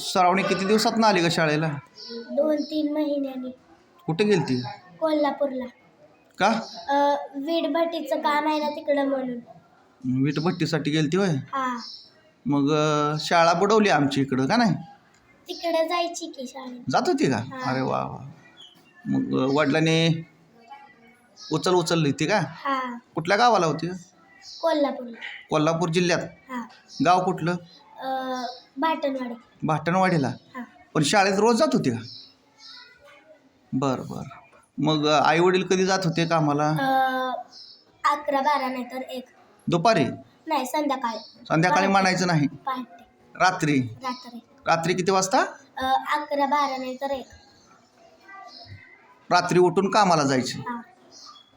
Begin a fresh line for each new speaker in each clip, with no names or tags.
सरावणी किती दिवसात ना आली का शाळेला?
दोन तीन महिन्यांनी.
कुठे गेलती?
कोल्हापूरला.
का?
अ, वीटभट्टीचं काम आहे ना तिकडं म्हणून.
वीटभट्टीसाठी गेलती होय?
हा.
मग अं, शाळा बुडवली आमची इकडं का नाही?
तिकडं जायची की शाळेत.
जात होती का?
हा.
अरे वा वा. मग अं, वडिलांनी उचल उचलली होती का?
हा.
कुठल्या गावाला होती?
कोल्हापूरला.
कोल्हापूर जिल्ह्यात.
हा.
गाव कुठलं?
अ, भाटणवाडी.
भाटणवाडीला?
हा.
पण शाळेत रोज जात होती का? बरं बरं. मग आई वडील कधी जात होते कामाला?
अ, अकरा बारा नाही तर एक.
दुपारी?
नाही संध्याकाळी.
संध्याकाळी म्हणायचं नाही.
पहाटे.
रात्री?
रात्री.
रात्री किती वाजता?
अ, अकरा बारा नाही तर एक.
रात्री उठून कामाला जायचे.
हा.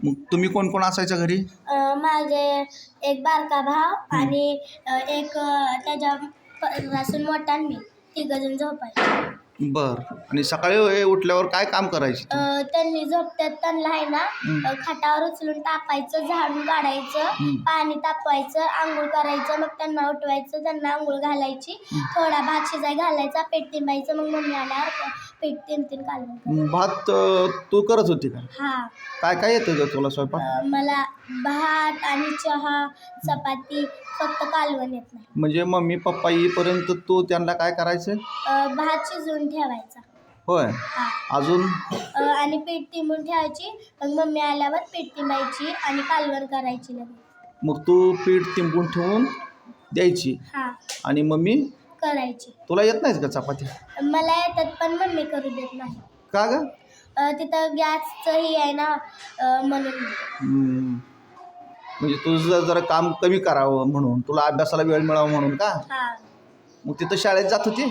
मग तुम्ही कोण कोण असायच्या घरी?
अ, माझे एक बारका भाव आणि अ, एक अ, त्याच्या प- पासून मोठा आणि मी. तिघजण झोपायचो
बरं. आणि सकाळी उठल्यावर काय काम करायचे
अ, त्यांनी झोपत्यात त्यांना आहे ना. अ, खाटावर उचलून टाकायचं झाडून काढायचं. पाणी तापवायचं आंघोळ करायचं मग त्यांना उठवायचं त्यांना आंघोळ घालायची थोडा भात शिजाय घालायचा पेट तिंबायचं मग मम्मी आल्यावर पेट तीन तीन
भात अं, तू करत होती का?
हा.
काय काय येतं ग तुला स्वयंपाक?
अ, मला भात आणि चहा चपाती फक्त कालवण येत नाही.
म्हणजे मम्मी पप्पा येईपर्यंत तू त्यांना काय करायचं?
अ, भात शिजवून ठेवायचा.
होय.
हा.
अजून?
अ, आणि पीठ तिंबून ठेवायची. मग मम्मी आल्यावर पीठ तिंबायची आणि कालवण करायची लगेच.
मग तू पीठ तिंबून ठेवून द्यायची.
हा.
आणि मम्मी?
करायची.
तुला येत नाहीत का चपाती
मला येतात पण मम्मी करू देत नाही.
का ग?
अ, तिथं गॅसचं हे आहे ना अ, म्हणून.
हम्म. म्हणजे तुझं जरा काम कमी करावं म्हणून तुला अभ्यासाला वेळ मिळावा म्हणून का?
हा.
मग तिथं शाळेत जात होती?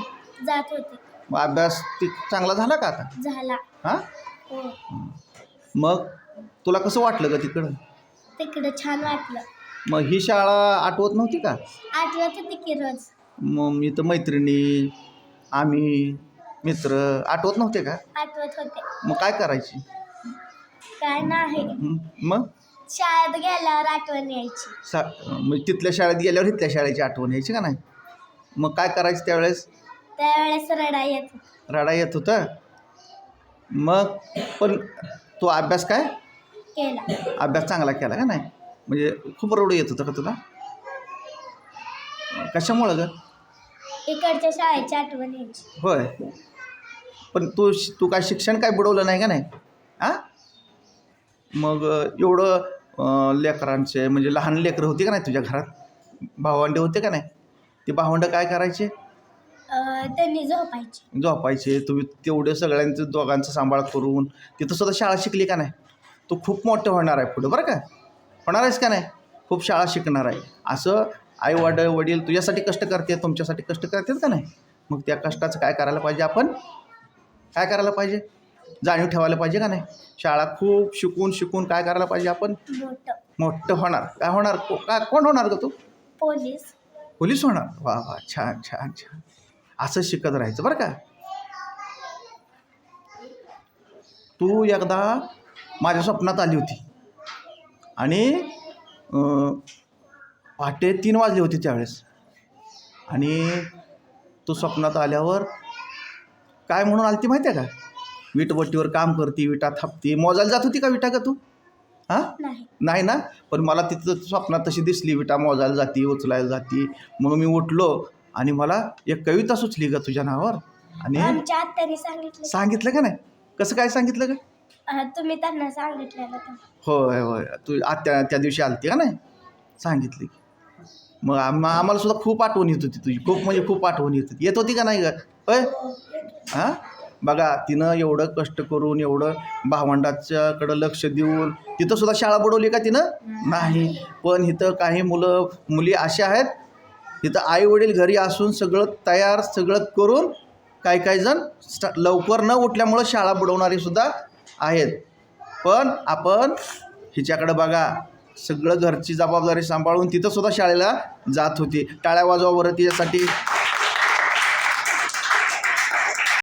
जात होते.
मग अभ्यास ती चांगला झाला का आता?
झाला.
हां?
हो.
मग तुला कसं वाटलं का तिकडं?
तिकडं छान वाटलं.
मग ही शाळा आठवत नव्हती का?
आठवत होती की रोज.
मग मी तर मैत्रिणी आम्ही मित्र आठवत नव्हते का?
आठवत होते.
मग काय करायची?
काय नाही.
हं? मग?
शाळेत गेल्यावर आठवण यायची.
सा तिथल्या शाळेत गेल्यावर इथल्या शाळेची आठवण यायची का नाही? मग काय करायचं त्यावेळेस?
त्यावेळेस रडा येत.
रडा येत होतं? मग पण तो अभ्यास काय?
केला.
अभ्यास चांगला केला का नाही? म्हणजे खूप रडू येत होतं का तुला? कशामुळं ग?
इकडच्या शाळेची आठवण
होय. पण तू शि- तू काय शिक्षण काय बुडवलं नाही का नाही? हां मग अ, एवढं अ, लेकरांचे म्हणजे लहान लेकरं होती का नाही तुझ्या घरात? भावंडे होते का नाही? ते भावंडं काय करायचे?
त्यांनी झोपायची.
झोपायचे तुम्ही तेवढे सगळ्यांचं दोघांचा सांभाळ करून तिथं सुद्धा शाळा शिकली का नाही? तू खूप मोठं होणार आहे पुढं बरं का? होणार आहेस का नाही? खूप शाळा शिकणार आहे. असं आई वड वडील तुझ्यासाठी कष्ट करते तुमच्यासाठी कष्ट करतात का नाही? मग त्या कष्टाचं काय करायला पाहिजे आपण? काय करायला पाहिजे? जाणीव ठेवायला पाहिजे का नाही? शाळा खूप शिकून शिकून काय करायला पाहिजे आपण?
मोठं.
मोठं होणार. काय होणार? को- काय कोण होणार का तू?
पोलीस.
पोलीस होणार? वा वा छान छान छान. असं शिकत राहायचं बरं का? तू एकदा माझ्या स्वप्नात आली होती. आणि पहाटे तीन वाजले होते त्यावेळेस. आणि तू स्वप्नात आल्यावर काय म्हणून आली ती माहिती आहे का? विटवट्टीवर काम करती विटा थापती. मोजायला जात होती का विटा का तू? हां?
नाही.
ना? पण मला तिथं स्वप्नात तशी दिसली विटा मोजायला जाती उचलायला जाती. मग मी उठलो आणि मला एक कविता सुचली का तुझ्या नावावर. आणि
आमच्या आत्याने सांगितलं.
सांगितलं का नाही? कसं काय सांगितलं का
अ, तुम्ही त्यांना सांगितलेलं तर.
होय होय. तू आत्या त्या दिवशी आलती का नाही? सांगितली. मग आम आम्हाला सुद्धा खूप आठवण येत होती तुझी. खूप म्हणजे खूप आठवण येत होती. येत होती का नाही का होय? हां? बघा तिनं एवढं कष्ट करून एवढं भावंडाच्याकडं लक्ष देऊन तिथं सुद्धा शाळा बुडवली का तिनं? नाही. पण इथं काही मुलं मुली अशा आहेत तिथं आई वडील घरी असून सगळं तयार सगळं करून काही काही जण स्टा लवकर न उठल्यामुळं शाळा बुडवणारे सुद्धा आहेत. पण आपण हिच्याकडं बघा सगळं घरची जबाबदारी सांभाळून तिथंसुद्धा शाळेला जात होती. टाळ्या वाजवा बरं तिच्यासाठी.